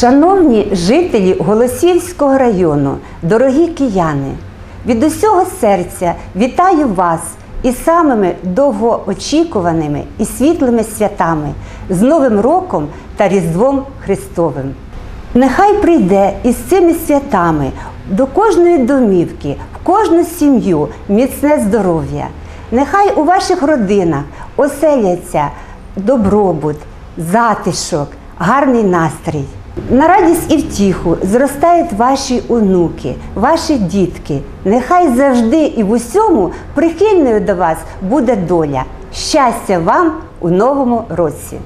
Шановні жителі Голосіївського району, дорогі кияни, від усього серця вітаю вас із самими довгоочікуваними і світлими святами з Новим роком та Різдвом Христовим. Нехай прийде із цими святами до кожної домівки, в кожну сім'ю міцне здоров'я. Нехай у ваших родинах оселяться добробут, затишок, гарний настрій. На радість і втіху зростають ваші онуки, ваші дітки. Нехай завжди і в усьому прихильною до вас буде доля. Щастя вам у новому році!